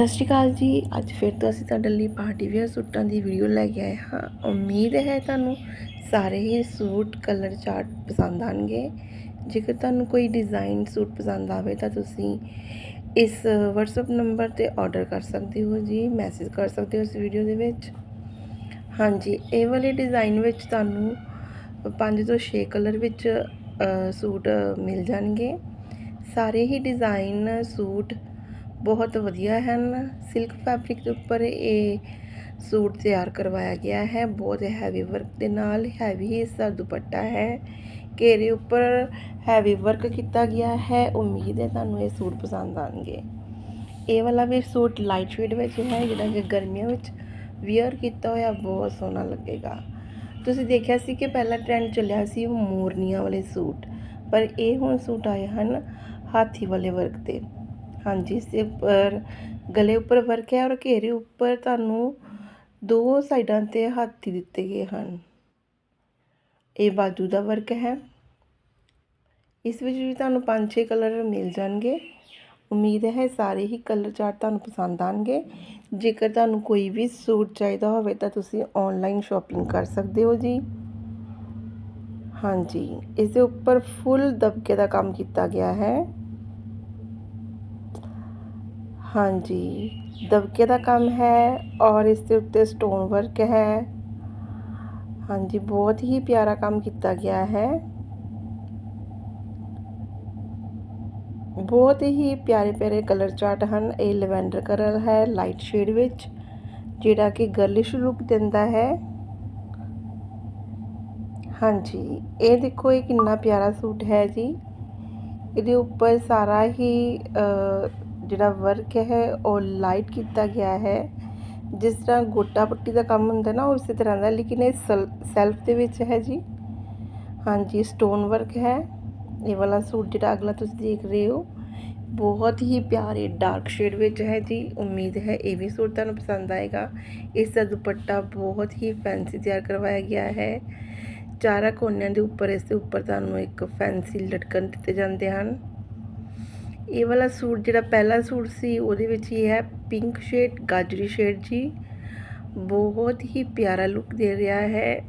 ਸਤਿ ਸ਼੍ਰੀ ਅਕਾਲ ਜੀ। ਅੱਜ ਫਿਰ ਤੋਂ ਅਸੀਂ ਤੁਹਾਡੇ ਲਈ ਪਾਰਟੀ ਵੇਅਰ ਸੂਟਾਂ ਦੀ ਵੀਡੀਓ ਲੈ ਕੇ ਆਏ ਹਾਂ। ਉਮੀਦ ਹੈ ਤੁਹਾਨੂੰ ਸਾਰੇ ਹੀ ਸੂਟ ਕਲਰ ਚਾਰਟ ਪਸੰਦ ਆਣਗੇ। ਜੇਕਰ ਤੁਹਾਨੂੰ ਕੋਈ ਡਿਜ਼ਾਈਨ ਸੂਟ ਪਸੰਦ ਆਵੇ ਤਾਂ ਤੁਸੀਂ ਇਸ WhatsApp ਨੰਬਰ ਤੇ ਆਰਡਰ ਕਰ ਸਕਦੇ ਹੋ ਜੀ ਮੈਸੇਜ ਕਰ ਸਕਦੇ ਹੋ ਇਸ ਵੀਡੀਓ ਦੇ ਵਿੱਚ। ਹਾਂਜੀ, ਇਹ ਵਾਲੇ ਡਿਜ਼ਾਈਨ ਵਿੱਚ ਤੁਹਾਨੂੰ 5 ਤੋਂ 6 ਕਲਰ ਵਿੱਚ ਸੂਟ ਮਿਲ ਜਾਣਗੇ। ਸਾਰੇ ਹੀ ਡਿਜ਼ਾਈਨ ਸੂਟ ਬਹੁਤ ਵਧੀਆ ਹਨ। ਸਿਲਕ ਫੈਬਰਿਕ ਦੇ ਉੱਪਰ ਇਹ ਸੂਟ ਤਿਆਰ ਕਰਵਾਇਆ ਗਿਆ ਹੈ। ਬਹੁਤ ਹੈਵੀ ਵਰਕ ਦੇ ਨਾਲ ਹੈਵੀ ਇਸ ਦੁਪੱਟਾ ਹੈ। ਘੇਰੇ ਉੱਪਰ ਹੈਵੀ ਵਰਕ ਕੀਤਾ ਗਿਆ ਹੈ। ਉਮੀਦ ਹੈ ਤੁਹਾਨੂੰ ਇਹ ਸੂਟ ਪਸੰਦ ਆਣਗੇ। ਇਹ ਵਾਲਾ ਵੀ ਸੂਟ ਲਾਈਟ ਸ਼ੇਡ ਵਿੱਚ ਹੈ, ਜਿਹੜਾ ਕਿ ਗਰਮੀਆਂ ਵਿੱਚ ਵੀਅਰ ਕੀਤਾ ਹੋਇਆ ਬਹੁਤ ਸੋਹਣਾ ਲੱਗੇਗਾ। ਤੁਸੀਂ ਦੇਖਿਆ ਸੀ ਕਿ ਪਹਿਲਾ ਟ੍ਰੈਂਡ ਚੱਲਿਆ ਸੀ ਉਹ ਮੋਰਨੀਆਂ ਵਾਲੇ ਸੂਟ, ਪਰ ਇਹ ਹੁਣ ਸੂਟ ਆਏ ਹਨ ਹਾਥੀ ਵਾਲੇ ਵਰਕ ਤੇ। ਹਾਂਜੀ ਇਸ ਦੇ ਉੱਪਰ ਗਲੇ ਉੱਪਰ ਵਰਕ ਹੈ ਔਰ ਘੇਰੇ ਉੱਪਰ ਤੁਹਾਨੂੰ ਦੋ ਸਾਈਡਾਂ ਤੇ ਹਾਥੀ ਦਿੱਤੇ ਗਏ ਹਨ। ਇਹ ਬਾਜੂ ਦਾ ਵਰਕ ਹੈ। ਇਸ ਵਿੱਚ ਵੀ ਤੁਹਾਨੂੰ 5-6 ਕਲਰ ਮਿਲ ਜਾਣਗੇ। ਉਮੀਦ ਹੈ ਸਾਰੇ ਹੀ ਕਲਰ ਚਾਰਟ ਤੁਹਾਨੂੰ ਪਸੰਦ ਆਣਗੇ। ਜੇਕਰ ਤੁਹਾਨੂੰ ਕੋਈ ਵੀ ਸੂਟ ਚਾਹੀਦਾ ਹੋਵੇ ਤਾਂ ਤੁਸੀਂ ਆਨਲਾਈਨ ਸ਼ਾਪਿੰਗ ਕਰ ਸਕਦੇ ਹੋ ਜੀ। ਹਾਂਜੀ ਇਸ ਦੇ ਉੱਪਰ ਫੁੱਲ ਦਬਕੇ ਦਾ ਕੰਮ ਕੀਤਾ ਗਿਆ ਹੈ। ਹਾਂਜੀ ਦਬਕੇ ਦਾ ਕੰਮ ਹੈ ਔਰ ਇਸ ਦੇ ਉੱਤੇ ਸਟੋਨ ਵਰਕ ਹੈ ਹਾਂਜੀ ਬਹੁਤ ਹੀ ਪਿਆਰਾ ਕੰਮ ਕੀਤਾ ਗਿਆ ਹੈ ਬਹੁਤ ਹੀ ਪਿਆਰੇ ਪਿਆਰੇ ਕਲਰ ਚਾਰਟ ਹਨ ਇਹ ਲਵੈਂਡਰ ਕਲਰ ਹੈ ਲਾਈਟ ਸ਼ੇਡ ਵਿੱਚ ਜਿਹੜਾ ਕਿ ਗਰਲਿਸ਼ ਲੁੱਕ ਦਿੰਦਾ ਹੈ ਹਾਂਜੀ ਇਹ ਦੇਖੋ ਇਹ ਕਿੰਨਾ ਪਿਆਰਾ ਸੂਟ ਹੈ ਜੀ ਇਹਦੇ ਉੱਪਰ ਸਾਰਾ ਹੀ ਜਿਹੜਾ ਵਰਕ ਹੈ, ਉਹ ਲਾਈਟ ਕੀਤਾ ਗਿਆ ਹੈ। ਜਿਸ ਤਰ੍ਹਾਂ ਗੋਟਾ ਪੱਟੀ ਦਾ ਕੰਮ ਹੁੰਦਾ ਨਾ ਉਸੇ ਤਰ੍ਹਾਂ ਦਾ ਲੇਕਿਨ ਇਹ ਸੈਲਫ ਦੇ ਵਿੱਚ ਹੈ ਜੀ। ਹਾਂਜੀ ਸਟੋਨ ਵਰਕ ਹੈ। ਇਹ ਵਾਲਾ ਸੂਟ ਜਿਹੜਾ ਅਗਲਾ ਤੁਸੀਂ ਦੇਖ ਰਹੇ ਹੋ, ਬਹੁਤ ਹੀ ਪਿਆਰੇ ਡਾਰਕ ਸ਼ੇਡ ਵਿੱਚ ਹੈ ਜੀ। ਉਮੀਦ ਹੈ ਇਹ ਵੀ ਸੂਟ ਤੁਹਾਨੂੰ ਪਸੰਦ ਆਏਗਾ। ਇਸ ਦਾ ਦੁਪੱਟਾ ਬਹੁਤ ਹੀ ਫੈਂਸੀ ਤਿਆਰ ਕਰਵਾਇਆ ਗਿਆ ਹੈ। ਚਾਰਾਂ ਕੋਨਿਆਂ ਦੇ ਉੱਪਰ, ਇਸ ਦੇ ਉੱਪਰ ਤੁਹਾਨੂੰ ਇੱਕ ਫੈਂਸੀ ਲਟਕਣ ਦਿੱਤੇ ਜਾਂਦੇ ਹਨ। ਇਹ ਵਾਲਾ ਸੂਟ ਜਿਹੜਾ ਪਹਿਲਾ ਸੂਟ ਸੀ, ਉਹਦੇ ਵਿੱਚ ਇਹ ਹੈ ਪਿੰਕ ਸ਼ੇਡ ਗਾਜਰੀ ਸ਼ੇਡ ਜੀ। ਬਹੁਤ ਹੀ ਪਿਆਰਾ ਲੁੱਕ ਦੇ ਰਿਹਾ ਹੈ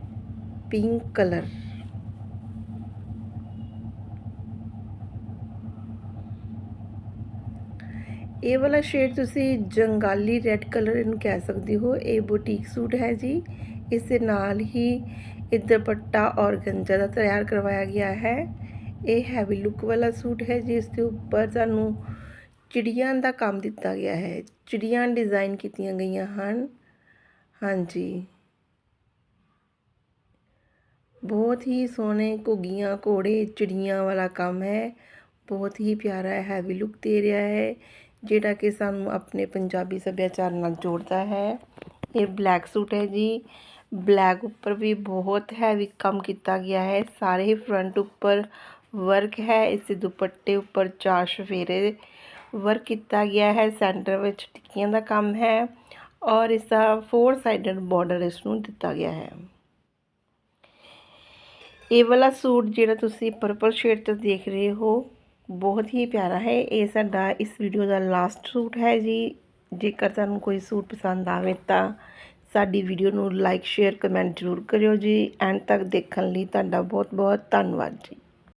ਪਿੰਕ ਕਲਰ ਇਹ ਵਾਲਾ ਸ਼ੇਡ ਤੁਸੀਂ ਜੰਗਾਲੀ ਰੈੱਡ ਕਲਰ ਇਹਨੂੰ ਕਹਿ ਸਕਦੇ ਹੋ। ਇਹ ਬੁਟੀਕ ਸੂਟ ਹੈ ਜੀ। ਇਸ ਦੇ ਨਾਲ ਹੀ ਇਹ ਦੁਪੱਟਾ ਔਰ ਗੰਜਾ ਦਾ ਤਿਆਰ ਕਰਵਾਇਆ ਗਿਆ ਹੈ। ਇਹ ਹੈਵੀ ਲੁੱਕ ਵਾਲਾ ਸੂਟ ਹੈ, ਜਿਸ ਦੇ ਉੱਪਰ ਸਾਨੂੰ ਚਿੜੀਆਂ ਦਾ ਕੰਮ ਦਿੱਤਾ ਗਿਆ ਹੈ। ਚਿੜੀਆਂ ਡਿਜ਼ਾਈਨ ਕੀਤੀਆਂ ਗਈਆਂ ਹਨ। ਹਾਂਜੀ। ਬਹੁਤ ਹੀ ਸੋਹਣੇ ਘੁੱਗੀਆਂ, ਘੋੜੇ, ਚਿੜੀਆਂ ਵਾਲਾ ਕੰਮ ਹੈ। ਬਹੁਤ ਹੀ ਪਿਆਰਾ ਹੈਵੀ ਲੁੱਕ ਦੇ ਰਿਹਾ ਹੈ, ਜਿਹੜਾ ਕਿ ਸਾਨੂੰ ਆਪਣੇ ਪੰਜਾਬੀ ਸੱਭਿਆਚਾਰ ਨਾਲ ਜੋੜਦਾ ਹੈ। ਇਹ ਬਲੈਕ ਸੂਟ ਹੈ ਜੀ। ਬਲੈਕ ਉੱਪਰ ਵੀ ਬਹੁਤ ਹੈਵੀ ਕੰਮ ਕੀਤਾ ਗਿਆ ਹੈ। ਸਾਰੇ ਫਰੰਟ ਉੱਪਰ ਵਰਕ ਹੈ। ਇਸ ਦੇ ਦੁਪੱਟੇ ਉੱਪਰ ਚਾਰ ਸ਼ਫੇਰੇ ਵਰਕ ਕੀਤਾ ਗਿਆ ਹੈ। ਸੈਂਟਰ ਵਿੱਚ ਟਿੱਕੀਆਂ ਦਾ ਕੰਮ ਹੈ ਔਰ ਇਸ ਦਾ ਫੋਰ ਸਾਈਡਡ ਬਾਰਡਰ ਇਸ ਨੂੰ ਦਿੱਤਾ ਗਿਆ ਹੈ। ਇਹ ਵਾਲਾ ਸੂਟ ਜਿਹੜਾ ਤੁਸੀਂ ਪਰਪਲ ਸ਼ੇਡ ਤੇ ਦੇਖ ਰਹੇ ਹੋ, ਬਹੁਤ ਹੀ ਪਿਆਰਾ ਹੈ। ਇਹ ਸਾਡਾ ਇਸ ਵੀਡੀਓ ਦਾ ਲਾਸਟ ਸੂਟ ਹੈ ਜੀ। ਜੇਕਰ ਤੁਹਾਨੂੰ ਕੋਈ ਸੂਟ ਪਸੰਦ ਆਵੇ ਤਾਂ ਸਾਡੀ ਵੀਡੀਓ ਨੂੰ ਲਾਈਕ ਸ਼ੇਅਰ ਕਮੈਂਟ ਜ਼ਰੂਰ ਕਰਿਓ ਜੀ। ਐਂਡ ਤੱਕ ਦੇਖਣ ਲਈ ਤੁਹਾਡਾ ਬਹੁਤ ਬਹੁਤ ਧੰਨਵਾਦ ਜੀ।